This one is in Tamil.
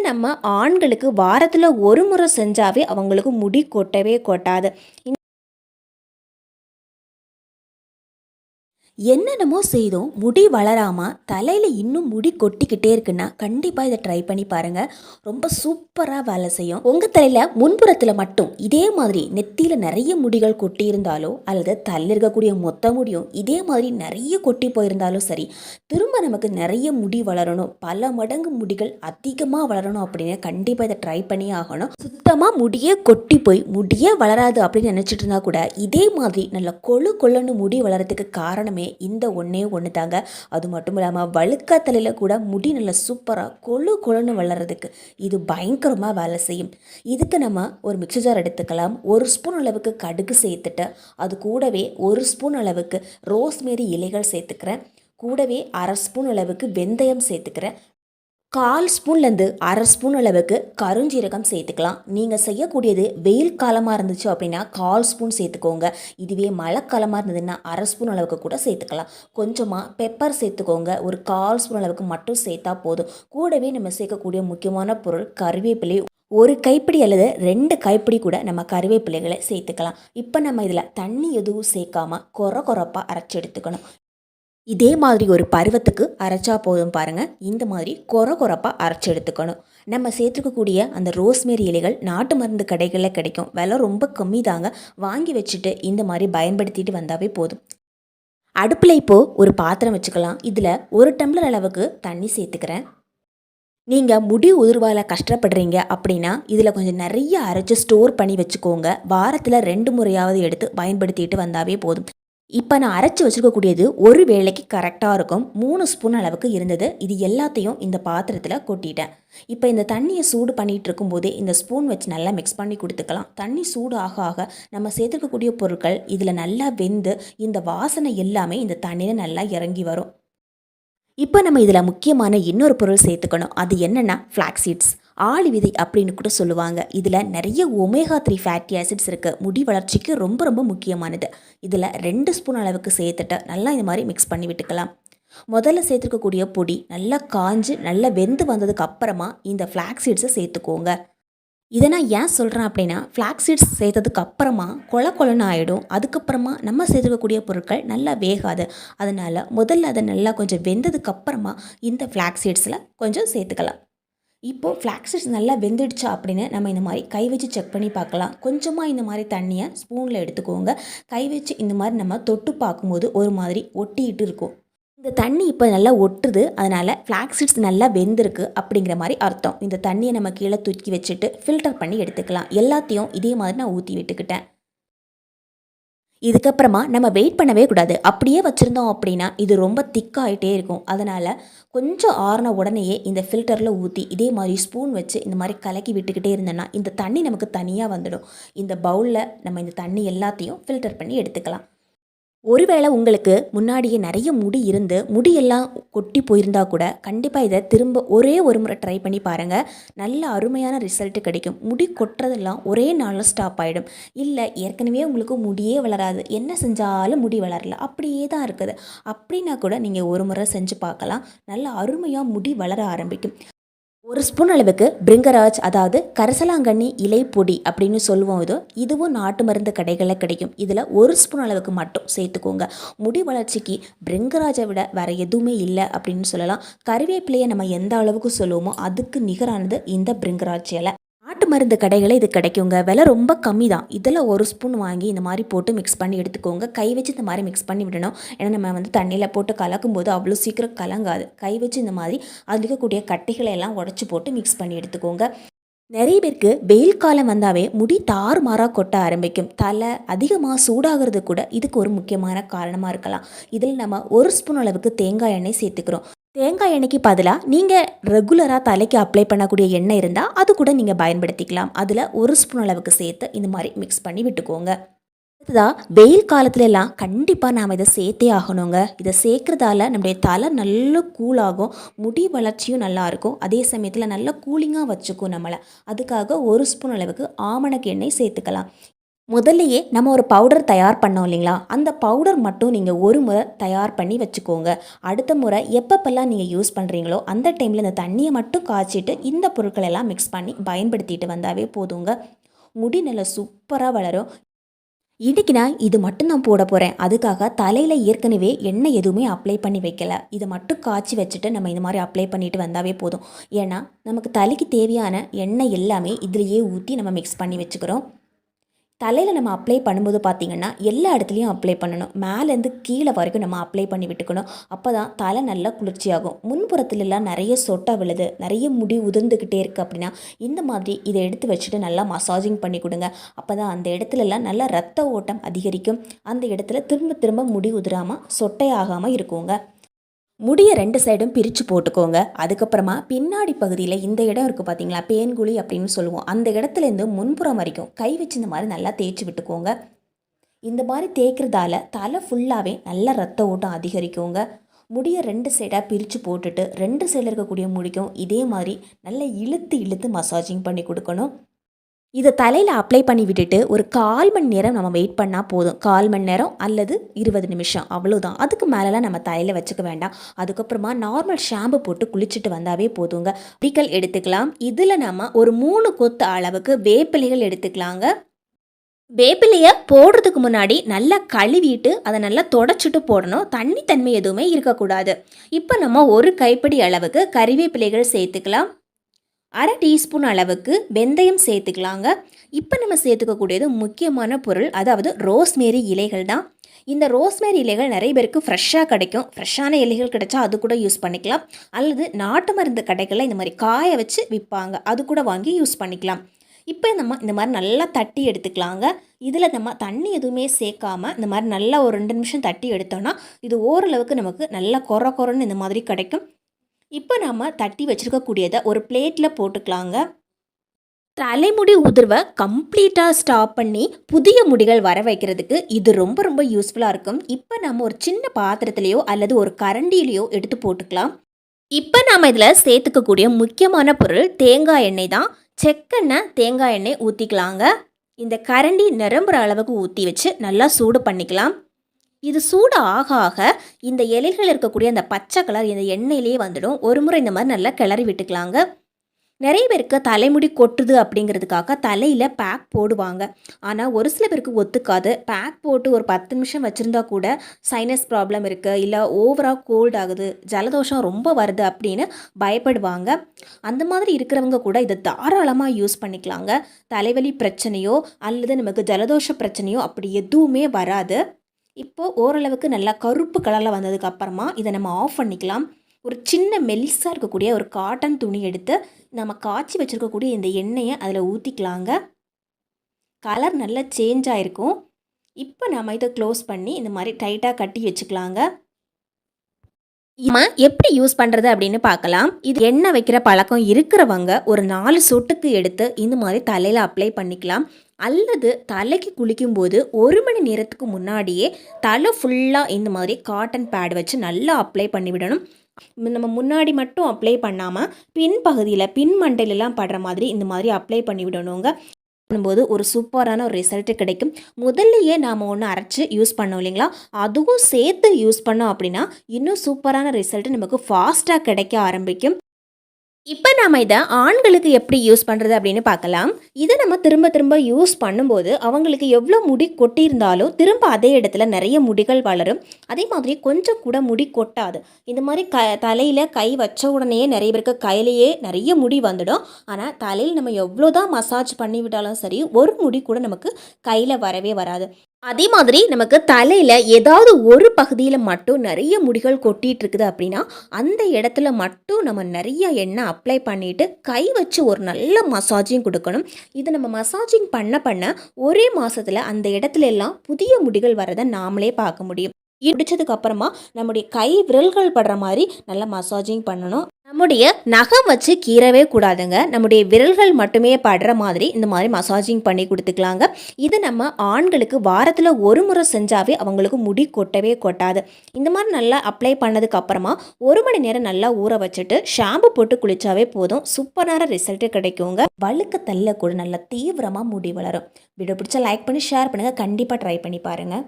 நம்ம ஆண்களுக்கு வாரத்தில் ஒரு முறை செஞ்சாவே அவங்களுக்கு முடி கொட்டவே கொட்டாது. என்னென்னமோ செய்தும். முடி வளராமல் தலையில் இன்னும் முடி கொட்டிக்கிட்டே இருக்குன்னா கண்டிப்பாக இதை ட்ரை பண்ணி பாருங்கள் ரொம்ப சூப்பராக வேலை செய்யும். உங்கள் தலையில் முன்புறத்தில் மட்டும் இதே மாதிரி நெத்தியில் நிறைய முடிகள் கொட்டி இருந்தாலோ அல்லது தலையில் இருக்கக்கூடிய மொத்த முடியும் இதே மாதிரி நிறைய கொட்டி போயிருந்தாலும் சரி திரும்ப நமக்கு நிறைய முடி வளரணும். பல மடங்கு முடிகள் அதிகமாக வளரணும் அப்படின்னு கண்டிப்பாக இதை ட்ரை பண்ணி ஆகணும். சுத்தமாக முடியே கொட்டி போய் முடியே வளராது அப்படின்னு நினச்சிட்டு இருந்தால் கூட இதே மாதிரி நல்ல கொழு கொள்ளுன்னு முடி வளரத்துக்கு காரணமே இந்த ஒன்றே ஒன்று தாங்க அது மட்டும் இல்லாமல் வழுக்கா தலையில் கூட முடி நல்லா சூப்பராக கொழு கொழுன்னு வளர்கிறதுக்கு இது பயங்கரமாக வேலை செய்யும். இதுக்கு நம்ம ஒரு மிக்சர் ஜார் எடுத்துக்கலாம். ஒரு ஸ்பூன் அளவுக்கு கடுகு சேர்த்துட்டு அது கூடவே ஒரு ஸ்பூன் அளவுக்கு ரோஸ்மேரி இலைகள் சேர்த்துக்கிறேன். கூடவே அரை ஸ்பூன் அளவுக்கு வெந்தயம் சேர்த்துக்கிறேன். கால் ஸ்பூன்லேருந்து அரை ஸ்பூன் அளவுக்கு கருஞ்சீரகம் சேர்த்துக்கலாம். நீங்கள் செய்யக்கூடியது வெயில் காலமாக இருந்துச்சு அப்படின்னா கால் ஸ்பூன் சேர்த்துக்கோங்க. இதுவே மழை காலமாக இருந்ததுன்னா அரை ஸ்பூன் அளவுக்கு கூட சேர்த்துக்கலாம். கொஞ்சமாக பெப்பர் சேர்த்துக்கோங்க. ஒரு கால் ஸ்பூன் அளவுக்கு மட்டும் சேர்த்தா போதும். கூடவே நம்ம சேர்க்கக்கூடிய முக்கியமான பொருள் கருவேப்பிலை. ஒரு கைப்பிடி அல்லது ரெண்டு கைப்பிடி கூட நம்ம கருவேப்பிலைகளை சேர்த்துக்கலாம். இப்போ நம்ம இதில் தண்ணி எதுவும் சேர்க்காம கொர கொரப்பாக அரைச்சி எடுத்துக்கணும். இதே மாதிரி ஒரு பருவத்துக்கு அரைச்சா போதும் பாருங்கள் இந்த மாதிரி கொர கொரப்பாக அரைச்சி எடுத்துக்கணும். நம்ம சேர்த்துக்கக்கூடிய அந்த ரோஸ்மேரி இலைகள் நாட்டு மருந்து கடைகளில் கிடைக்கும். விலை ரொம்ப கம்மி தாங்க வாங்கி வச்சுட்டு இந்த மாதிரி பயன்படுத்திட்டு வந்தாவே போதும். அடுப்பில் இப்போது ஒரு பாத்திரம் வச்சுக்கலாம். இதில் ஒரு டம்ளர் அளவுக்கு தண்ணி சேர்த்துக்கிறேன். நீங்கள் முடி உதிர்வால் கஷ்டப்படுறீங்க அப்படின்னா இதில் கொஞ்சம் நிறைய அரைச்சி ஸ்டோர் பண்ணி வச்சுக்கோங்க. வாரத்தில் ரெண்டு முறையாவது எடுத்து பயன்படுத்திட்டு வந்தாவே போதும். இப்போ நான் அரைச்சி வச்சுருக்கக்கூடியது ஒரு வேளைக்கு கரெக்டாக இருக்கும். மூணு ஸ்பூன் அளவுக்கு இருந்தது. இது எல்லாத்தையும் இந்த பாத்திரத்தில் கொட்டிட்டேன். இப்போ இந்த தண்ணியை சூடு பண்ணிகிட்டு இருக்கும்போதே இந்த ஸ்பூன் வச்சு நல்லா மிக்ஸ் பண்ணி கொடுத்துக்கலாம். தண்ணி சூடு ஆக ஆக நம்ம சேர்த்துக்கக்கூடிய பொருட்கள் இதில் நல்லா வெந்து இந்த வாசனை எல்லாமே இந்த தண்ணியில் நல்லா இறங்கி வரும். இப்போ நம்ம இதில் முக்கியமான இன்னொரு பொருள் சேர்த்துக்கணும். அது என்னென்னா ஃப்ளாக் சீட்ஸ் ஆளி விதை அப்படின்னு கூட சொல்லுவாங்க. இதில் நிறைய ஒமேகா த்ரீ ஃபேட்டி ஆசிட்ஸ் இருக்குது முடி வளர்ச்சிக்கு ரொம்ப ரொம்ப முக்கியமானது. இதில் ரெண்டு ஸ்பூன் அளவுக்கு சேர்த்துட்டு நல்லா இந்த மாதிரி மிக்ஸ் பண்ணி விட்டுக்கலாம். முதல்ல சேர்த்துக்கக்கூடிய பொடி நல்லா காஞ்சு நல்லா வெந்து வந்ததுக்கு அப்புறமா இந்த ஃப்ளாக் சீட்ஸை சேர்த்துக்கோங்க. இதை நான் ஏன் சொல்கிறேன் அப்படின்னா ஃப்ளாக் சீட்ஸ் சேர்த்ததுக்கு அப்புறமா கொல கொலன்னு ஆகிடும் அதுக்கப்புறமா நம்ம சேர்த்துக்கக்கூடிய பொருட்கள் நல்லா வேகாது. அதனால் முதல்ல அதை நல்லா கொஞ்சம் வெந்ததுக்கு அப்புறமா இந்த ஃப்ளாக் சீட்ஸில் கொஞ்சம் சேர்த்துக்கலாம். இப்போது ஃப்ளாக் சீட்ஸ் நல்லா வெந்துடுச்சா அப்படின்னு நம்ம இந்த மாதிரி கை வச்சு செக் பண்ணி பார்க்கலாம். கொஞ்சமாக இந்த மாதிரி தண்ணியை ஸ்பூனில் எடுத்துக்கோங்க. கை வச்சு இந்த மாதிரி நம்ம தொட்டு பார்க்கும்போது ஒரு மாதிரி ஒட்டிக்கிட்டு இருக்கும். இந்த தண்ணி இப்போ நல்லா ஒட்டுது. அதனால் ஃப்ளாக்ஸிட்ஸ் நல்லா வெந்திருக்கு அப்படிங்கிற மாதிரி அர்த்தம். இந்த தண்ணியை நம்ம கீழே தூக்கி வச்சுட்டு ஃபில்டர் பண்ணி எடுத்துக்கலாம். எல்லாத்தையும் இதே மாதிரி நான் ஊற்றி விட்டுக்கிட்டேன். இதுக்கப்புறமா நம்ம வெயிட் பண்ணவே கூடாது. அப்படியே வச்சுருந்தோம் அப்படின்னா இது ரொம்ப திக்காகிட்டே இருக்கும். அதனால் கொஞ்சம் ஆறின உடனேயே இந்த ஃபில்டரில் ஊற்றி இதே மாதிரி ஸ்பூன் வச்சு இந்த மாதிரி கலக்கி விட்டுக்கிட்டே இருந்தோன்னா இந்த தண்ணி நமக்கு தனியாக வந்துடும். இந்த பவுலில் நம்ம இந்த தண்ணி எல்லாத்தையும் ஃபில்டர் பண்ணி எடுத்துக்கலாம். ஒருவேளை உங்களுக்கு முன்னாடியே நிறைய முடி இருந்து முடியெல்லாம் கொட்டி போயிருந்தா கூட கண்டிப்பாக இதை திரும்ப ஒரே ஒரு முறை ட்ரை பண்ணி பாருங்கள் நல்ல அருமையான ரிசல்ட்டு கிடைக்கும். முடி கொட்டுறதெல்லாம் ஒரே நாளில் ஸ்டாப் ஆகிடும் இல்லை ஏற்கனவே உங்களுக்கு முடியே வளராது. என்ன செஞ்சாலும் முடி வளரல. அப்படியே தான் இருக்குது. அப்படின்னா கூட நீங்கள் ஒரு முறை செஞ்சு பார்க்கலாம். நல்ல அருமையாக முடி வளர ஆரம்பிக்கும். ஒரு ஸ்பூன் அளவுக்கு பிரிங்கராஜ் அதாவது கரசலாங்கண்ணி இலை பொடி அப்படின்னு சொல்லுவோம் இது. இதுவும் நாட்டு மருந்து கடைகளில் கிடைக்கும். இதில் ஒரு ஸ்பூன் அளவுக்கு மட்டும் சேர்த்துக்கோங்க. முடி வளர்ச்சிக்கு பிரிங்கராஜை விட வேறு எதுவுமே இல்லை அப்படின்னு சொல்லலாம். கருவேப்பிலையை நம்ம எந்த அளவுக்கு சொல்லுவோமோ அதுக்கு நிகரானது இந்த பிரிங்கராஜ் இலை. நாட்டு மருந்து கடைகளில் இது கிடைக்குங்க. விலை ரொம்ப கம்மி தான் இதில் ஒரு ஸ்பூன் வாங்கி இந்த மாதிரி போட்டு மிக்ஸ் பண்ணி எடுத்துக்கோங்க. கை வச்சு இந்த மாதிரி மிக்ஸ் பண்ணி விடணும். ஏன்னா நம்ம வந்து தண்ணியில் போட்டு கலக்கும் போது அவ்வளோ சீக்கிரம் கலங்காது. கை வச்சு இந்த மாதிரி அதில் இருக்கக்கூடிய கட்டிகளை எல்லாம் உடச்சி போட்டு மிக்ஸ் பண்ணி எடுத்துக்கோங்க. நிறைய பேருக்கு வெயில் காலம் வந்தாவே முடி தாறுமாறாக கொட்ட ஆரம்பிக்கும். தலை அதிகமாக சூடாகிறது கூட இதுக்கு ஒரு முக்கியமான காரணமாக இருக்கலாம். இதில் நம்ம ஒரு ஸ்பூன் அளவுக்கு தேங்காய் எண்ணெய் சேர்த்துக்கிறோம். தேங்காய் எண்ணெய்க்கு பதிலாக நீங்கள் ரெகுலராக தலைக்கு அப்ளை பண்ணக்கூடிய எண்ணெய் இருந்தால் அது கூட நீங்கள் பயன்படுத்திக்கலாம். அதில் ஒரு ஸ்பூன் அளவுக்கு சேர்த்து இந்த மாதிரி மிக்ஸ் பண்ணி விட்டுக்கோங்க. அடுத்ததாக வெயில் காலத்துலலாம் கண்டிப்பாக நாம் இதை சேர்த்தே ஆகணுங்க. இதை சேர்க்குறதால நம்முடைய தலை நல்ல கூலாகும் முடி வளர்ச்சியும் நல்லா இருக்கும். அதே சமயத்தில் நல்ல கூலிங்காக வச்சுக்கும் நம்மளை. அதுக்காக ஒரு ஸ்பூன் அளவுக்கு ஆமணக்கு எண்ணெய் சேர்த்துக்கலாம். முதல்லையே நம்ம ஒரு பவுடர் தயார் பண்ணோம் இல்லைங்களா? அந்த பவுடர் மட்டும் நீங்கள் ஒரு முறை தயார் பண்ணி வச்சுக்கோங்க. அடுத்த முறை எப்பப்பெல்லாம் நீங்கள் யூஸ் பண்ணுறீங்களோ அந்த டைமில் இந்த தண்ணியை மட்டும் காய்ச்சிட்டு இந்த பொருட்கள் எல்லாம் மிக்ஸ் பண்ணி பயன்படுத்திட்டு வந்தாவே போதுங்க. முடி நல்லா சூப்பராக வளரும். இன்றைக்கி நான் இது மட்டும் நான் போட போகிறேன் அதுக்காக தலையில் ஏற்கனவே எண்ணெய் எதுவுமே அப்ளை பண்ணி வைக்கல. இதை மட்டும் காய்ச்சி வச்சுட்டு நம்ம இந்த மாதிரி அப்ளை பண்ணிட்டு வந்தாவே போதும். ஏன்னா நமக்கு தலைக்கு தேவையான எண்ணெய் எல்லாமே இதுலேயே ஊற்றி நம்ம மிக்ஸ் பண்ணி வச்சுக்கிறோம். தலையில் நம்ம அப்ளை பண்ணும்போது பார்த்திங்கன்னா எல்லா இடத்துலையும் அப்ளை பண்ணணும். மேலேருந்து கீழே வரைக்கும் நம்ம அப்ளை பண்ணி விட்டுக்கணும். அப்போ தான் தலை நல்லா குளிர்ச்சியாகும். முன்புறத்துலலாம் நிறைய சொட்டை விழுது. நிறைய முடி உதிர்ந்துக்கிட்டே இருக்குது அப்படின்னா இந்த மாதிரி இதை எடுத்து வச்சுட்டு நல்லா மசாஜிங் பண்ணி கொடுங்க. அப்போ தான் அந்த இடத்துலலாம் நல்லா ரத்த ஓட்டம் அதிகரிக்கும். அந்த இடத்துல திரும்ப திரும்ப முடி உதிராமல் சொட்டை ஆகாமல் இருக்குங்க. முடியை ரெண்டு சைடும் பிரித்து போட்டுக்கோங்க. அதுக்கப்புறமா பின்னாடி பகுதியில் இந்த இடம் இருக்குது பார்த்தீங்களா பேன்குழி அப்படின்னு சொல்லுவோம். அந்த இடத்துலேருந்து முன்புறம் வரைக்கும் கை வச்சு இந்த மாதிரி நல்லா தேய்ச்சி விட்டுக்கோங்க. இந்த மாதிரி தேய்க்கிறதால தலை ஃபுல்லாகவே நல்ல ரத்த ஓட்டம் அதிகரிக்குங்க. முடியை ரெண்டு சைடாக பிரித்து போட்டுட்டு ரெண்டு சைடில் இருக்கக்கூடிய முடிக்கும் இதே மாதிரி நல்லா இழுத்து இழுத்து மசாஜிங் பண்ணி கொடுக்கணும். இதை தலையில் அப்ளை பண்ணி விட்டுட்டு ஒரு கால் மணி நேரம் நம்ம வெயிட் பண்ணால் போதும். கால் மணி நேரம் அல்லது இருபது நிமிஷம். அவ்வளோதான் அதுக்கு மேலெலாம் நம்ம தலையில் வச்சுக்க வேண்டாம். அதுக்கப்புறமா நார்மல் ஷாம்பு போட்டு குளிச்சுட்டு வந்தாவே போதுங்க. பிடிக்கல் எடுத்துக்கலாம். இதில் நம்ம ஒரு மூணு கொத்து அளவுக்கு வேப்பிலைகள் எடுத்துக்கலாங்க. வேப்பிலையை போடுறதுக்கு முன்னாடி நல்லா கழுவிட்டு அதை நல்லா தொடச்சிட்டு போடணும். தண்ணி தன்மை எதுவுமே இருக்கக்கூடாது. இப்போ நம்ம ஒரு கைப்பிடி அளவுக்கு கறிவேப்பிலைகள் சேர்த்துக்கலாம். அரை டீஸ்பூன் அளவுக்கு வெந்தயம் சேர்த்துக்கலாங்க. இப்போ நம்ம சேர்த்துக்கக்கூடியது முக்கியமான பொருள் அதாவது ரோஸ்மேரி இலைகள் தான். இந்த ரோஸ்மேரி இலைகள் நிறைய பேருக்கு ஃப்ரெஷ்ஷாக கிடைக்கும். ஃப்ரெஷ்ஷான இலைகள் கிடைச்சா அது கூட யூஸ் பண்ணிக்கலாம். அல்லது நாட்டு மருந்து கடைகளில் இந்த மாதிரி காய வச்சு விற்பாங்க அது கூட வாங்கி யூஸ் பண்ணிக்கலாம். இப்போ நம்ம இந்த மாதிரி நல்லா தட்டி எடுத்துக்கலாங்க. இதில் நம்ம தண்ணி எதுவுமே சேர்க்காம இந்த மாதிரி நல்லா ஒரு ரெண்டு நிமிஷம் தட்டி எடுத்தோன்னா இது ஓரளவுக்கு நமக்கு நல்லா கொர கொரன்னு இந்த மாதிரி கிடைக்கும். இப்போ நம்ம தட்டி வச்சுருக்கக்கூடியதை ஒரு பிளேட்டில் போட்டுக்கலாங்க. தலைமுடி உதிர்வை கம்ப்ளீட்டாக ஸ்டாப் பண்ணி புதிய முடிகள் வர வைக்கிறதுக்கு இது ரொம்ப ரொம்ப யூஸ்ஃபுல்லாக இருக்கும். இப்போ நம்ம ஒரு சின்ன பாத்திரத்துலேயோ அல்லது ஒரு கரண்டியிலையோ எடுத்து போட்டுக்கலாம். இப்போ நாம் இதில் சேர்த்துக்கக்கூடிய முக்கியமான பொருள் தேங்காய் எண்ணெய் தான். செக்கெண்ணெய் தேங்காய் எண்ணெய் ஊற்றிக்கலாங்க இந்த கரண்டி நிரம்புற அளவுக்கு ஊற்றி வச்சு நல்லா சூடு பண்ணிக்கலாம். இது சூடு ஆக ஆக இந்த இலைகள் இருக்கக்கூடிய அந்த பச்சை கலர் இந்த எண்ணெயிலே வந்துடும். ஒரு முறை இந்த மாதிரி நல்லா கிளறி விட்டுக்கலாங்க. நிறைய பேருக்கு தலைமுடி கொட்டுது அப்படிங்கிறதுக்காக தலையில் பேக் போடுவாங்க. ஆனால் ஒரு சில பேருக்கு ஒத்துக்காது. பேக் போட்டு ஒரு பத்து நிமிஷம் வச்சுருந்தா கூட சைனஸ் ப்ராப்ளம் இருக்குது இல்லை ஓவராக கோல்ட் ஆகுது. ஜலதோஷம் ரொம்ப வருது அப்படின்னு பயப்படுவாங்க. அந்த மாதிரி இருக்கிறவங்க கூட இதை தாராளமாக யூஸ் பண்ணிக்கலாங்க. தலைவலி பிரச்சனையோ அல்லது நமக்கு ஜலதோஷ பிரச்சனையோ அப்படி எதுவுமே வராது. இப்போது ஓரளவுக்கு நல்லா கருப்பு கலரில் வந்ததுக்கப்புறமா இதை நம்ம ஆஃப் பண்ணிக்கலாம். ஒரு சின்ன மெலிசாக இருக்கக்கூடிய ஒரு காட்டன் துணி எடுத்து நம்ம காய்ச்சி வச்சுருக்கக்கூடிய இந்த எண்ணெயை அதில் ஊற்றிக்கலாங்க கலர் நல்லா சேஞ்ச் ஆகிருக்கும் இப்போ நம்ம இதை க்ளோஸ் பண்ணி இந்த மாதிரி டைட்டாக கட்டி வச்சுக்கலாங்க. நம்ம எப்படி யூஸ் பண்ணுறது அப்படின்னு பார்க்கலாம். இது எண்ணெய் வைக்கிற பழக்கம் இருக்கிறவங்க ஒரு நாலு சொட்டுக்கு எடுத்து இந்த மாதிரி தலையில் அப்ளை பண்ணிக்கலாம். அல்லது தலைக்கு குளிக்கும்போது ஒரு மணி நேரத்துக்கு முன்னாடியே தலை ஃபுல்லாக இந்த மாதிரி காட்டன் பேட் வச்சு நல்லா அப்ளை பண்ணிவிடணும் நம்ம முன்னாடி மட்டும் அப்ளை பண்ணாமல் பின் பகுதியில் பின் மண்டையிலலாம் படுற மாதிரி இந்த மாதிரி அப்ளை பண்ணி விடணுங்க. பண்ணும்போது ஒரு சூப்பரான ஒரு ரிசல்ட்டு கிடைக்கும். முதல்லையே நாம் ஒன்று அரைச்சி யூஸ் பண்ணோம் இல்லைங்களா? அதுவும் சேர்த்து யூஸ் பண்ணோம் அப்படின்னா இன்னும் சூப்பரான ரிசல்ட்டு நமக்கு ஃபாஸ்ட்டாக கிடைக்க ஆரம்பிக்கும். இப்போ நாம் இதை ஆண்களுக்கு எப்படி யூஸ் பண்ணுறது அப்படின்னு பார்க்கலாம். இதை நம்ம திரும்ப திரும்ப யூஸ் பண்ணும்போது அவங்களுக்கு எவ்வளோ முடி கொட்டியிருந்தாலும் திரும்ப அதே இடத்துல நிறைய முடிகள் வளரும். அதே மாதிரி கொஞ்சம் கூட முடி கொட்டாது. இந்த மாதிரி க தலையில் கை வச்ச உடனே நிறைய பேருக்கு கையிலேயே நிறைய முடி வந்துடும். ஆனால் தலையில் நம்ம எவ்வளோ தான் மசாஜ் பண்ணி விட்டாலும் சரி ஒரு முடி கூட நமக்கு கையில் வரவே வராது. அதே மாதிரி நமக்கு தலையில் ஏதாவது ஒரு பகுதியில் மட்டும் நிறைய முடிகள் கொட்டிகிட்டு இருக்குது அப்படின்னா அந்த இடத்துல மட்டும் நம்ம நிறைய எண்ணெய் அப்ளை பண்ணிவிட்டு கை வச்சு ஒரு நல்ல மசாஜிங் கொடுக்கணும். இது நம்ம மசாஜிங் பண்ண பண்ண ஒரே மாதத்தில் அந்த இடத்துல எல்லாம் புதிய முடிகள் வரதை நாமளே பார்க்க முடியும். பிடிச்சதுக்கு அப்புறமா நம்முடைய கை விரல்கள் படுற மாதிரி நல்லா மசாஜிங் பண்ணணும். நம்முடைய நகம் வச்சு கீறவே கூடாதுங்க. நம்முடைய விரல்கள் மட்டுமே படுற மாதிரி இந்த மாதிரி மசாஜிங் பண்ணி கொடுத்துக்கலாங்க. இது நம்ம ஆண்களுக்கு வாரத்தில் ஒரு முறை செஞ்சாவே அவங்களுக்கு முடி கொட்டவே கொட்டாது. இந்த மாதிரி நல்லா அப்ளை பண்ணதுக்கு அப்புறமா ஒரு மணி நேரம் நல்லா ஊற வச்சுட்டு ஷாம்பு போட்டு குளிச்சாவே போதும். சூப்பரான ரிசல்ட்டு கிடைக்குங்க. வழுக்க தள்ள கூட நல்லா தீவிரமாக முடி வளரும். வீடியோ பிடிச்சா லைக் பண்ணி ஷேர் பண்ணுங்கள் கண்டிப்பாக ட்ரை பண்ணி பாருங்கள்